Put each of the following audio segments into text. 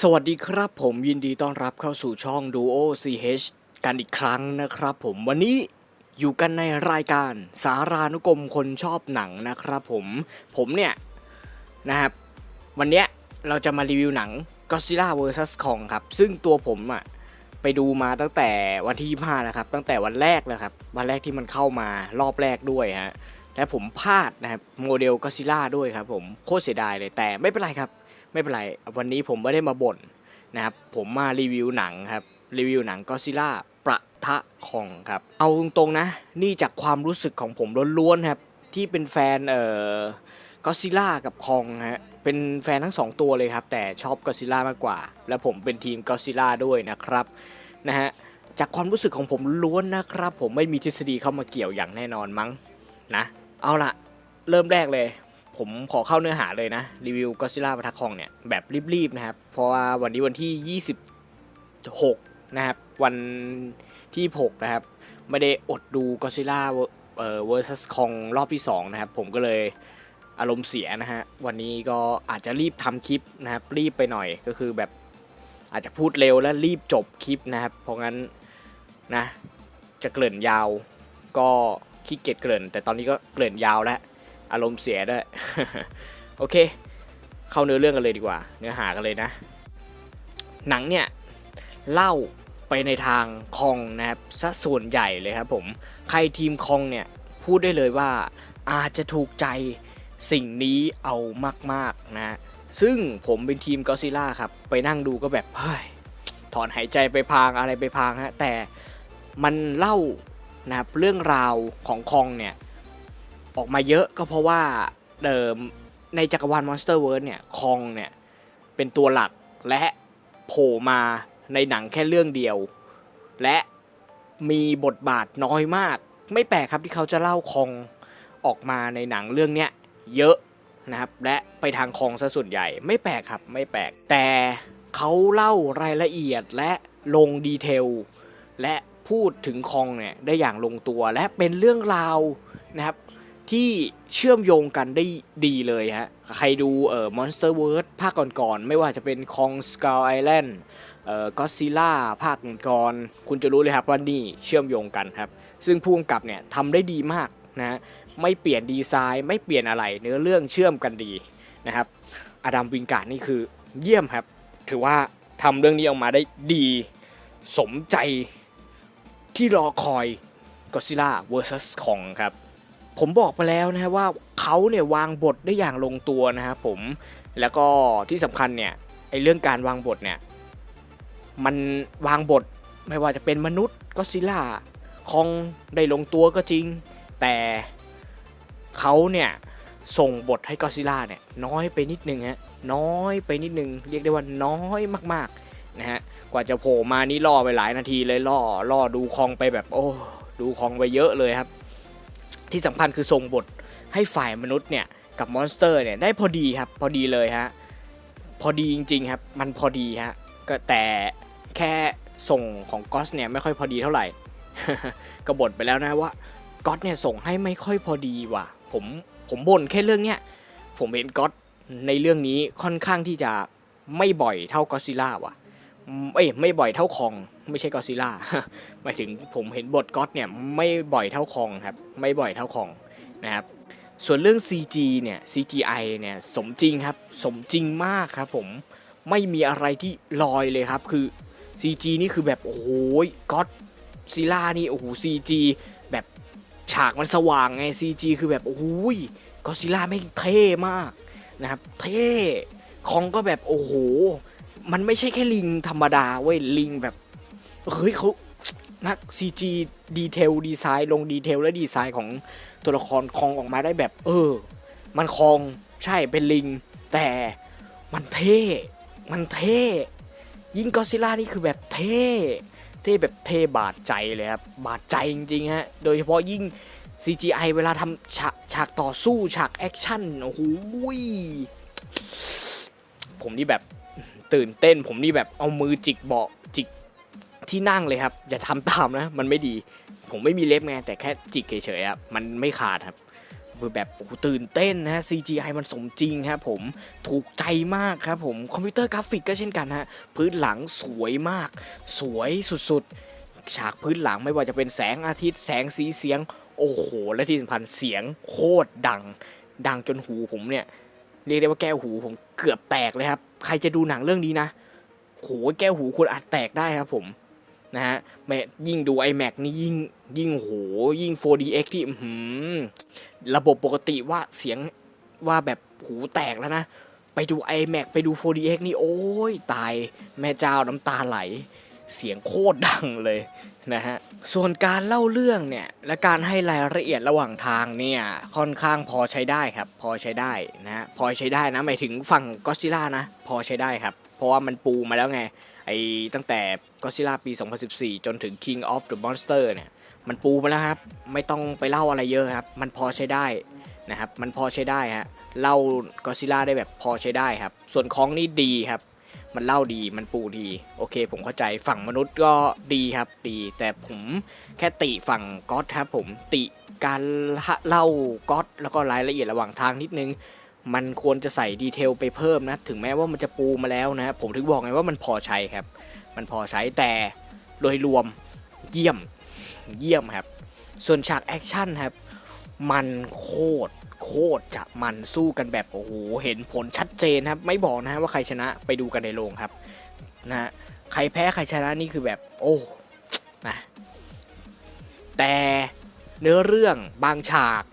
สวัสดีครับผมยินดีต้อนรับเข้าสู่ช่อง Duo CH กันอีกครั้งนะครับผมวันนี้อยู่กันในรายการสารานุกรมคนชอบหนังนะครับผมผมเนี่ยนะครับวันเนี้ยเราจะมารีวิวหนัง Godzilla vs Kong ครับซึ่งตัวผมอะไปดูมาตั้งแต่วันที่25แล้วครับตั้งแต่วันแรกแล้วครับวันแรกที่มันเข้ามารอบแรกด้วยฮะและผมพลาดนะครับโมเดล Godzilla ด้วยครับผมโคตรเสียดายเลยแต่ไม่เป็นไรครับ ไม่เป็นไร วันนี้ผมไม่ได้มาบ่นนะครับ ผมมารีวิวหนังครับ รีวิวหนังก็ซิล่าประทะคองครับ เอาตรงๆนะ นี่จากความรู้สึกของผมล้วนๆครับ ที่เป็นแฟนเอ่อก็ซิล่ากับคองฮะ เป็นแฟนทั้งสองตัวเลยครับ แต่ชอบก็ซิล่ามากกว่า และผมเป็นทีมก็ซิล่าด้วยนะครับ นะฮะ จากความรู้สึกของผมล้วนนะครับ ผมไม่มีทฤษฎีเข้ามาเกี่ยวอย่างแน่นอนมั้งนะ เอาละเริ่มแรกเลย ผมขอเข้าเนื้อหาเลยนะ รีวิวก็ซิล่าปะทะคองเนี่ย แบบรีบๆนะครับ เพราะว่าวันนี้วันที่ 26 นะครับ วันที่ 6 นะครับ ไม่ได้อดดูก็ซิล่าเอ่อ versus คองรอบที่ 2 นะครับ ผมก็เลยอารมณ์เสียนะฮะ วันนี้ก็อาจจะรีบทำคลิปนะครับ รีบไปหน่อยก็คือแบบอาจจะพูดเร็วและรีบจบคลิปนะครับ เพราะงั้นนะจะเกริ่นยาวก็ขี้เกียจเกริ่น แต่ตอนนี้ก็เกริ่นยาวแล้ว อารมณ์เสียด้วย โอเค เข้าเนื้อเรื่องกันเลยดีกว่า เนื้อหากันเลยนะ หนังเนี่ยเล่าไปในทางคองนะครับซะส่วนใหญ่เลยครับผม ใครทีมคองเนี่ยพูดได้เลยว่าอาจจะถูกใจสิ่งนี้เอามากๆนะ ซึ่งผมเป็นทีมกอซิล่าครับ ไปนั่งดูก็แบบเฮ้ยถอนหายใจไปพางอะไรไปพางฮะ แต่มันเล่านะครับเรื่องราวของคองเนี่ย ออกมาเยอะก็เพราะว่าเดิมในจักรวาล Monster World เนี่ยคองเนี่ยเป็นตัวหลักและโผล่มาในหนังแค่เรื่องเดียว และมีบทบาทน้อยมาก ไม่แปลกครับที่เขาจะเล่าคองออกมาในหนังเรื่องเนี้ยเยอะนะครับและไปทางคองซะส่วนใหญ่ไม่แปลกครับไม่แปลก แต่เขาเล่ารายละเอียดและลงดีเทลและพูดถึงคองเนี่ยได้อย่างลงตัวและเป็นเรื่องราวนะครับ ที่เชื่อมโยงกันได้ดีเลยฮะ ใครดูเอ่อ Monster World ภาคก่อนๆ ไม่ว่าจะเป็น Kong Skull Island เอ่อ Godzilla ภาคก่อนๆคุณจะรู้เลยครับว่านี่เชื่อมโยงกันครับ ซึ่งผู้กำกับเนี่ยทำได้ดีมากนะฮะไม่เปลี่ยนดีไซน์ ไม่เปลี่ยนอะไร เนื้อเรื่องเชื่อมกันดีนะครับ อดัมวิงการ์ดนี่คือเยี่ยมครับ ถือว่าทำเรื่องนี้ออกมาได้ดี สมใจที่รอคอย Godzilla vs Kong ครับ ผมบอกไปแล้วนะครับว่าเขาเนี่ยวางบทได้อย่างลงตัวนะครับผมแล้วก็ที่สำคัญเนี่ยไอเรื่องการวางบทเนี่ยมันวางบทไม่ว่าจะเป็นมนุษย์ก็ซิล่าคองได้ลงตัวก็จริง แต่เขาเนี่ยส่งบทให้ก็ซิล่าเนี่ยน้อยไปนิดนึงฮะน้อยไปนิดนึง เรียกได้ว่าน้อยมากๆนะฮะกว่าจะโผล่มานี่ล่อไปหลายนาทีเลยล่อล่อดูคองไปแบบโอ้ดูคองไปเยอะเลยครับ ที่สำคัญคือส่งบทให้ฝ่ายมนุษย์เนี่ยกับมอนสเตอร์เนี่ยได้พอดีครับพอดีเลยฮะพอดีจริง ๆครับ มันพอดีฮะก็แต่แค่ส่งของก็อสเนี่ยไม่ค่อยพอดีเท่าไหร่ก็บ่นไปแล้วนะว่าก็อสเนี่ยส่งให้ไม่ค่อยพอดีว่ะผมผมบ่นแค่เรื่องเนี้ยผมเห็นก็อสในเรื่องนี้ค่อนข้างที่จะไม่บ่อยเท่าก็ซิล่าว่ะ เอ้ยไม่บ่อยเท่าคอง ไม่ใช่ก็ซิล่าหมายถึงผมเห็นบทก็อตเนี่ยไม่บ่อยเท่าคองครับ ไม่บ่อยเท่าคองนะครับ ส่วนเรื่อง CG เนี่ย CGI เนี่ยสมจริงครับ สมจริงมากครับผมไม่มีอะไรที่ลอยเลยครับ คือ CG นี่คือแบบ โอ้โหก็อตซิล่านี่โอ้โห CG แบบฉากมันสว่างไง CG คือแบบโอ้โหก็ซิล่าไม่เท่มากนะครับ เท่คองก็แบบโอ้โห มันไม่ใช่แค่ลิงธรรมดาเว้ยลิงแบบเฮ้ยเขานัก CG ดีเทลดีไซน์ลงดีเทลและดีไซน์ของตัวละครคองออกมาได้แบบ เออ มันคองใช่เป็นลิง แต่มันเท่ มันเท่ ยิ่งก็ซิล่านี่คือแบบเท่ เท่แบบเท่บาดใจเลยครับ บาดใจจริงๆฮะ โดยเฉพาะยิ่ง CGI เวลาทำฉากฉากต่อสู้ฉากแอคชั่น โอ้โหผมนี่แบบ ตื่นเต้นผมนี่แบบเอามือจิกเบาะจิกที่นั่งเลยครับ อย่าทำตามนะ มันไม่ดี ผมไม่มีเล็บไงแต่แค่จิกเฉยๆครับมันไม่ขาดครับคือแบบโอ้ตื่นเต้นนะ CGI มันสมจริงครับผมถูกใจมากครับผมคอมพิวเตอร์กราฟิกก็เช่นกันฮะพื้นหลังสวยมาก สวยสุดๆ ฉากพื้นหลังไม่ว่าจะเป็นแสงอาทิตย์แสงสีเสียง โอ้โห และที่สำคัญเสียงโคตรดัง ดังจนหูผมเนี่ย เรียกได้ว่าแก้วหูผมเกือบแตกเลยครับ ใครจะดูหนังเรื่องนี้นะโหแก้วหูคุณอาจแตกได้ครับผมนะฮะแม่ยิ่งดู iMac นี่ยิ่งยิ่งโหยิ่ง 4DX ที่หือระบบปกติว่าเสียงว่าแบบหูแตกแล้วนะ ไปดู iMac ไปดู 4DX นี่โอ้ยตายแม่เจ้าน้ำตาไหล เสียงโคตรดังเลยนะฮะ ส่วนการเล่าเรื่องเนี่ย และการให้รายละเอียดระหว่างทางเนี่ย ค่อนข้างพอใช้ได้ครับ พอใช้ได้นะฮะ พอใช้ได้นะหมายถึงฝั่งก็ซิล่านะ พอใช้ได้ครับ เพราะว่ามันปูมาแล้วไง ไอ้ตั้งแต่ก็ซิล่าปี 2014 จนถึง King of the Monster เนี่ย มันปูมาแล้วครับ ไม่ต้องไปเล่าอะไรเยอะครับ มันพอใช้ได้นะครับ มันพอใช้ได้ฮะ เล่าก็ซิล่าได้แบบพอใช้ได้ครับ ส่วนของนี่ดีครับ มันเล่าดีมันปูดี โอเค ผมเข้าใจฝั่งมนุษย์ก็ดีครับดีแต่ผมแค่ติฝั่งก๊อตครับผมติการเล่าก๊อตแล้วก็รายละเอียดระหว่างทางนิดนึง มันควรจะใส่ดีเทลไปเพิ่มนะ ถึงแม้ว่ามันจะปูมาแล้วนะ ผมถึงบอกไงว่ามันพอใช้ครับ มันพอใช้แต่โดยรวมเยี่ยมเยี่ยมครับ ส่วนฉากแอคชั่นครับ มันโคตรโคตรจะมันสู้กันแบบโอ้โหเห็นผลชัดเจนครับ ไม่บอกนะฮะว่าใครชนะไปดูกันในโรงครับนะฮะใครแพ้ใครชนะนี่คือแบบโอ้นะแต่เนื้อเรื่องบางฉาก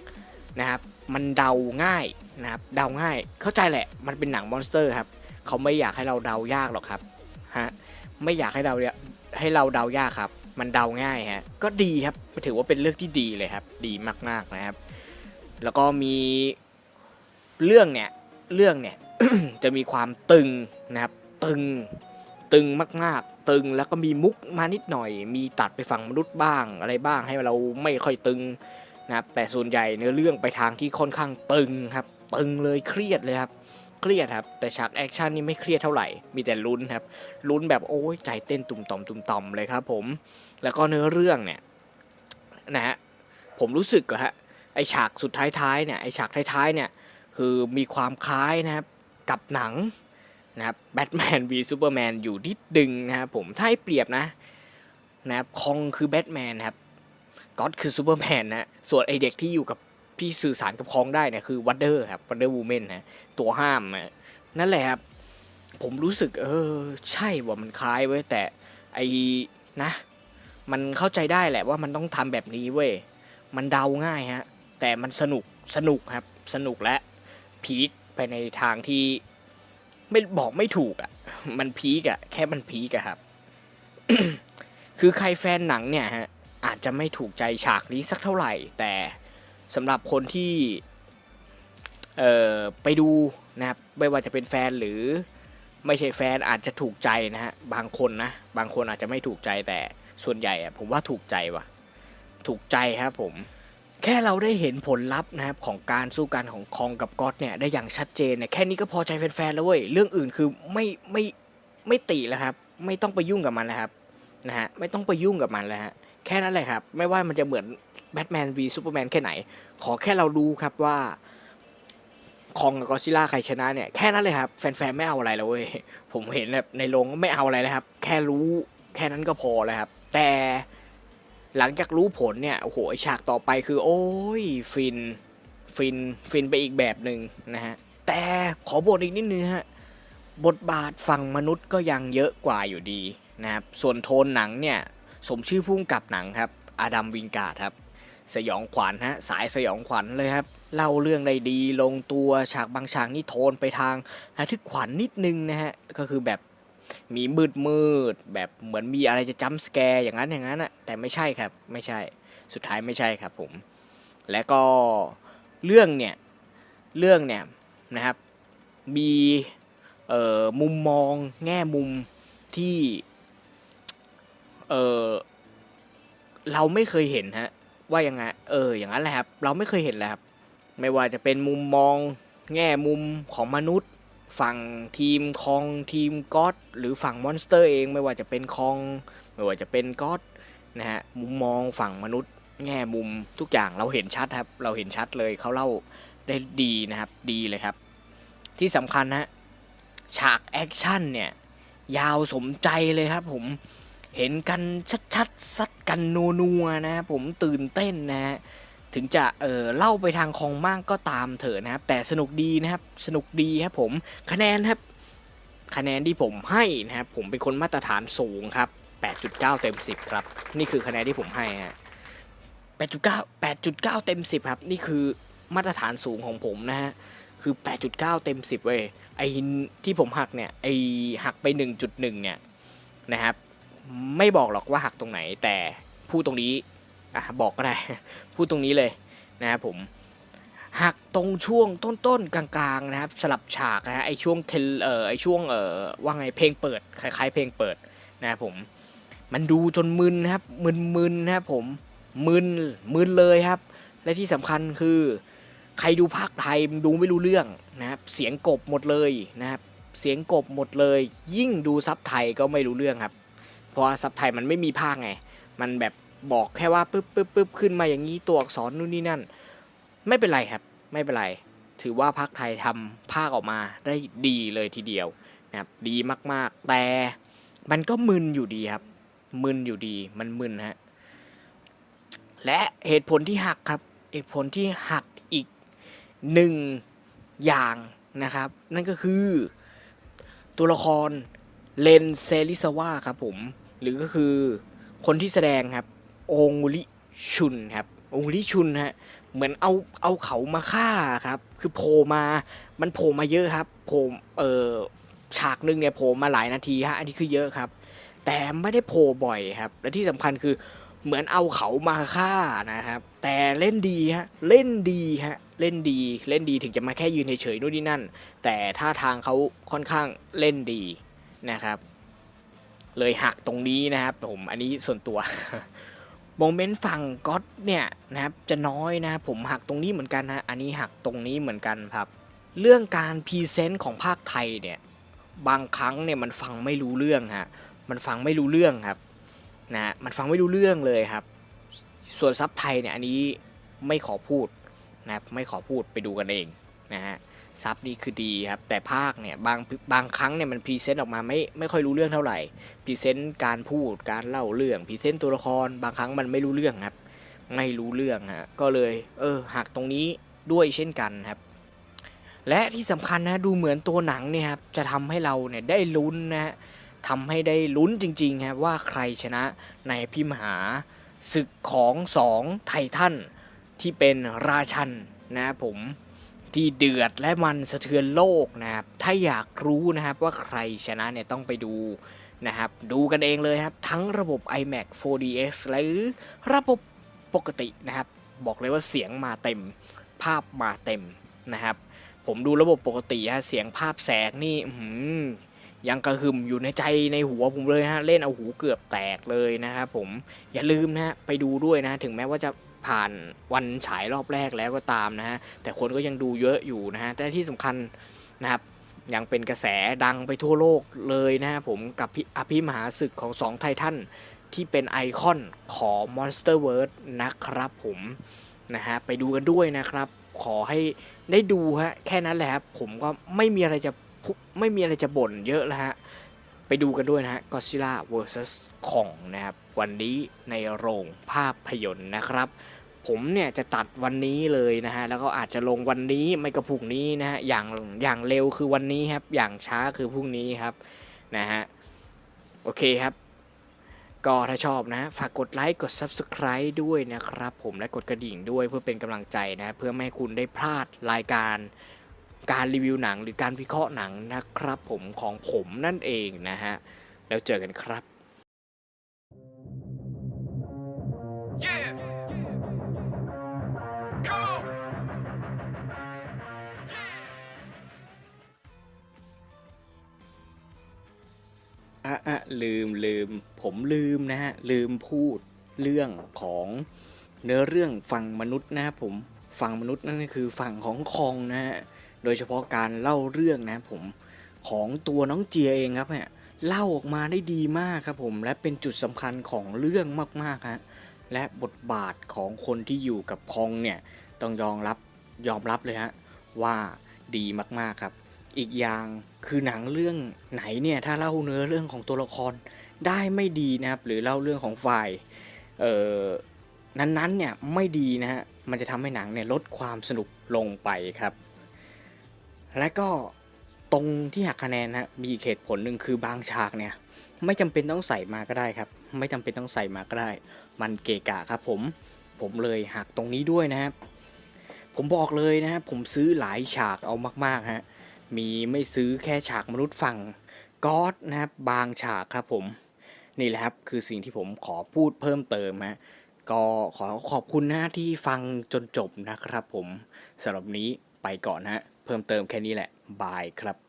นะครับมันเดาง่ายนะครับเดาง่ายเข้าใจแหละ มันเป็นหนังมอนสเตอร์ครับเขาไม่อยากให้เราเดายากหรอกครับฮะไม่อยากให้เราให้เราเดายากครับ มันเดาง่ายฮะก็ดีครับถือว่าเป็นเรื่องที่ดีเลยครับ ดีมากๆนะครับ แล้วก็มีเรื่องเนี่ยเรื่องเนี่ยจะมีความตึงนะครับ ตึงตึงมากๆ ตึงแล้วก็มีมุกมานิดหน่อย มีตัดไปฝั่งมนุษย์บ้างอะไรบ้างให้เราไม่ค่อยตึงนะครับแต่ส่วนใหญ่เนื้อเรื่องไปทางที่ค่อนข้างตึงครับ ตึงเลยเครียดเลยครับ เครียดครับ แต่ฉากแอคชั่นนี่ไม่เครียดเท่าไหร่ มีแต่ลุ้นครับ ลุ้นแบบโอ้ยใจเต้นตุ่มต่อมตุ่มต่อมเลยครับผม แล้วก็เนื้อเรื่องเนี่ยนะฮะ ผมรู้สึกอะฮะ ไอฉากสุดท้ายๆเนี่ยไอฉากท้ายๆเนี่ยคือมีความคล้ายนะครับกับหนังนะครับแบทแมนวีซูเปอร์แมนอยู่นิดดึงนะครับผมถ้าให้เปรียบนะนะครับคองคือแบทแมนครับก็อดคือซูเปอร์แมนนะส่วนไอเด็กที่อยู่กับ พี่สื่อสารกับคองได้เนี่ยคือวัตเดอร์ครับวัตเดอร์วูแมนนะตัวห้ามนั่นแหละครับผมรู้สึกเออใช่ว่ามันคล้ายเว้ยแต่ไอนะ มันเข้าใจได้แหละว่ามันต้องทำแบบนี้เว้ยมันเดาง่ายฮะแต่มันสนุกสนุกครับ สนุกและพีคไปในทางที่ไม่บอกไม่ถูกอะ่ะ มันพีคอะ่ะ แค่มันพีคอะครับ คือใครแฟนหนังเนี่ยฮะอาจจะไม่ถูกใจฉากนี้สักเท่าไหร่ แต่ สำหรับคนที่ไปดูนะครับไม่ว่าจะเป็นแฟนหรือไม่ใช่แฟนอาจจะถูกใจนะฮะบางคนนะบางคนอาจจะไม่ถูกใจแต่ส่วนใหญ่ผมว่าถูกใจว่ะถูกใจครับผม แค่เราได้เห็นผลลัพธ์นะครับของการสู้กันของคองกับก๊อตเนี่ยได้อย่างชัดเจนเนี่ยแค่นี้ก็พอใจแฟนๆแล้วเว้ยเรื่องอื่นคือไม่ไม่ไม่ติแล้วครับ ไม่ต้องไปยุ่งกับมันแล้วครับนะฮะไม่ต้องไปยุ่งกับมันแล้วฮะแค่นั้นแหละครับ ไม่ว่ามันจะเหมือน แบทแมนวีซูเปอร์แมนแค่ไหน ขอแค่เรารู้ครับว่าคองกับกอซิล่าใครชนะเนี่ย แค่นั้นเลยครับ แฟนๆ ไม่เอาอะไรแล้วเว้ย ผมเห็นแบบในโรงไม่เอาอะไรเลยครับ แค่รู้แค่นั้นก็พอเลยครับ แต่หลังจากรู้ผลเนี่ย โอ้โหฉากต่อไปคือ โอ้ย ฟิน ฟิน ฟินไปอีกแบบหนึ่งนะฮะ แต่ขอบทอีกนิดนึงฮะ บทบาทฝั่งมนุษย์ก็ยังเยอะกว่าอยู่ดีนะครับ ส่วนโทนหนังเนี่ย สมชื่อพุ่งกับหนังครับ อาดัมวิงการ์ดครับ สยองขวัญฮะสายสยองขวัญเลยครับเล่าเรื่องได้ดีลงตัวฉากบางฉากนี่โทนไปทางระทึกขวัญนนิดนึงนะฮะก็คือแบบมีมืดมืดแบบเหมือนมีอะไรจะจัมสแกร์อย่างนั้นอย่างนั้นอะแต่ไม่ใช่ครับไม่ใช่สุดท้ายไม่ใช่ครับผมและก็เรื่องเนี่ยเรื่องเนี่ยนะครับมีเอ่อมุมมองแง่มุมที่เออเราไม่เคยเห็นฮะ ว่ายังไงเอออย่างนั้นแหละครับเราไม่เคยเห็นเลยครับไม่ว่าจะเป็นมุมมองแง่มุมของมนุษย์ ฝั่งทีมคองทีมก็อดหรือฝั่งมอนสเตอร์เองไม่ว่าจะเป็นคอง ไม่ว่าจะเป็นก็อดนะฮะมุมมองฝั่งมนุษย์ แง่มุมทุกอย่างเราเห็นชัดครับ เราเห็นชัดเลยเขาเล่าได้ดีนะครับดีเลยครับ ที่สำคัญนะฉากแอคชั่นเนี่ยยาวสมใจเลยครับผม เห็นกันชัดๆซัดกันนัวๆนะครับผมตื่นเต้นนะฮะถึงจะเออเล่าไปทางคองมากก็ตามเถอะนะครับแต่สนุกดีนะครับสนุกดีครับผมคะแนนครับคะแนนที่ผมให้นะครับผมเป็นคนมาตรฐานสูงครับ 8.9 เต็ม 10 ครับ นี่คือคะแนนที่ผมให้ฮะ8.9 8.9 เต็ม 10 ครับ นี่คือมาตรฐานสูงของผมนะฮะคือ 8.9 เต็ม 10 เว้ยไอที่ผมหักเนี่ยไอหักไป 1.1 เนี่ยนะครับ ไม่บอกหรอกว่าหักตรงไหน แต่พูดตรงนี้อะบอกก็ได้ พูดตรงนี้เลยนะครับผมหักตรงช่วงต้นๆกลางๆนะครับสลับฉากนะฮะไอช่วงเทลเอ่อไอช่วงเอ่อว่าไงเพลงเปิดคล้ายๆ เพลงเปิดนะครับผมมันดูจนมึนนะครับมึนๆนะครับผมมึนมึนเลยครับ และที่สำคัญคือ ใครดูภาคไทยดูไม่รู้เรื่องนะครับเสียงกบหมดเลยนะครับเสียงกบหมดเลย ยิ่งดูซับไทยก็ไม่รู้เรื่องครับ เพราะซับไทยมันไม่มีภาคไง มันแบบบอกแค่ว่าปึ๊บปึ๊บปึ๊บขึ้นมาอย่างนี้ตัวอักษรนู่นนี่นั่น ไม่เป็นไรครับ ไม่เป็นไร ถือว่าภาคไทยทำภาคออกมาได้ดีเลยทีเดียวนะครับดีมากๆ แต่มันก็มึนอยู่ดีครับ มึนอยู่ดีมันมึนฮะและเหตุผลที่หักครับเหตุผลที่หักอีกหนึ่งอย่างนะครับ นั่นก็คือตัวละคร เลนเซลิสวาครับผม หรือก็คือคนที่แสดงครับองลิชุนครับ องลิชุนฮะเหมือนเอาเอาเขามาฆ่าครับ คือโผล่มามันโผล่มาเยอะครับโผล่เออฉากหนึ่งเนี่ยโผล่มาหลายนาทีฮะอันนี้คือเยอะครับ แต่ไม่ได้โผล่บ่อยครับ และที่สำคัญคือเหมือนเอาเขามาฆ่านะครับ แต่เล่นดีฮะเล่นดีฮะเล่นดีเล่นดีถึงจะมาแค่ยืนเฉยๆนู่นนี่นั่น แต่ท่าทางเขาค่อนข้างเล่นดี นะครับ เลยหักตรงนี้นะครับผมอันนี้ส่วนตัวโมเมนต์ฝั่งก็อตเนี่ยนะครับจะน้อยนะผมหักตรงนี้เหมือนกันนะอันนี้หักตรงนี้เหมือนกันครับ เรื่องการพรีเซนต์ของภาคไทยเนี่ยบางครั้งเนี่ยมันฟังไม่รู้เรื่องฮะมันฟังไม่รู้เรื่องครับนะมันฟังไม่รู้เรื่องเลยครับ ส่วนซับไทยเนี่ยอันนี้ไม่ขอพูดนะครับไม่ขอพูดไปดูกันเองนะฮะ ซับนี่คือดีครับ แต่ภาคเนี่ยบางบางครั้งเนี่ยมันพรีเซนต์ออกมาไม่ไม่ค่อยรู้เรื่องเท่าไหร่พรีเซนต์การพูดการเล่าเรื่องพรีเซนต์ตัวละคร บางครั้งมันไม่รู้เรื่องครับ ไม่รู้เรื่องฮะก็เลย เออหักตรงนี้ด้วยเช่นกันครับ และที่สำคัญนะดูเหมือนตัวหนังเนี่ยครับจะทำให้เราเนี่ยได้ลุ้นนะฮะทำให้ได้ลุ้นจริงๆครับว่าใครชนะในพิมหาศึกของสองไททันที่เป็นราชันนะครับผม ที่เดือดและมันสะเทือนโลกนะครับ ถ้าอยากรู้นะครับว่าใครชนะเนี่ยต้องไปดูนะครับ ดูกันเองเลยครับ ทั้งระบบ iMac 4DX หรือระบบปกตินะครับ บอกเลยว่าเสียงมาเต็ม ภาพมาเต็มนะครับ ผมดูระบบปกติฮะเสียงภาพแสงนี่หยังกระหึ่มอยู่ในใจในหัวผมเลยฮะ เล่นเอาหูเกือบแตกเลยนะครับผมอย่าลืมนะฮะไปดูด้วยนะ ถึงแม้ว่าจะ ผ่านวันฉายรอบแรกแล้วก็ตามนะฮะ แต่คนก็ยังดูเยอะอยู่นะฮะ แต่ที่สำคัญนะครับยังเป็นกระแสดังไปทั่วโลกเลยนะฮะผมกับอภิมหาศึกของสองไททันที่เป็นไอคอนของ Monster World นะครับผมนะฮะไปดูกันด้วยนะครับ ขอให้ได้ดูฮะแค่นั้นแหละครับผมก็ไม่มีอะไรจะไม่มีอะไรจะบ่นเยอะแล้วฮะ ไปดูกันด้วยนะฮะ Godzilla vs ของนะครับ วันนี้ในโรงภาพยนตร์นะครับ ผมเนี่ยจะตัดวันนี้เลยนะฮะ แล้วก็อาจจะลงวันนี้ไม่ก็พรุ่งนี้นะฮะ อย่างอย่างเร็วคือวันนี้ครับ อย่างช้าคือพรุ่งนี้ครับนะฮะ โอเคครับ ก็ถ้าชอบนะ ฝากกดไลค์ กด Subscribe ด้วยนะครับ ผมและกดกระดิ่งด้วยเพื่อเป็นกำลังใจนะ เพื่อไม่ให้คุณได้พลาดรายการ การรีวิวหนังหรือการวิเคราะห์หนังนะครับผมของผมนั่นเองนะฮะ แล้วเจอกันครับ Yeah. Come on. อะอะลืมลืมผมลืมนะฮะ ลืมพูดเรื่องของเนื้อเรื่องฝั่งมนุษย์นะครับผมฝั่งมนุษย์นั่นก็คือฝั่งของคองนะฮะ โดยเฉพาะการเล่าเรื่องนะผมของตัวน้องเจียเองครับเนี่ยเล่าออกมาได้ดีมากครับผมและเป็นจุดสำคัญของเรื่องมากๆฮะและบทบาทของคนที่อยู่กับคองเนี่ยต้องยอมรับยอมรับเลยฮะว่าดีมากๆครับ อีกอย่างคือหนังเรื่องไหนเนี่ยถ้าเล่าเนื้อเรื่องของตัวละครได้ไม่ดีนะครับ หรือเล่าเรื่องของฝ่ายเอ่อนั้นๆเนี่ยไม่ดีนะฮะมันจะทำให้หนังเนี่ยลดความสนุกลงไปครับ และก็ตรงที่หักคะแนนนะมีอีเหตุผลหนึ่งคือบางฉากเนี่ย ไม่จำเป็นต้องใส่มาก็ได้ครับ ไม่จำเป็นต้องใส่มาก็ได้ มันเกะกะครับผมผมเลยหักตรงนี้ด้วยนะครับ ผมบอกเลยนะครับผมซื้อหลายฉากเอามากๆฮะมีไม่ซื้อแค่ฉากมนุษย์ฝั่งก๊อดนะครับบางฉากครับผมนี่แหละครับคือสิ่งที่ผมขอพูดเพิ่มเติมฮะก็ขอขอบคุณนะที่ฟังจนจบนะครับผมสำหรับนี้ไปก่อนฮะ เพิ่มเติมแค่นี้แหละ บายครับ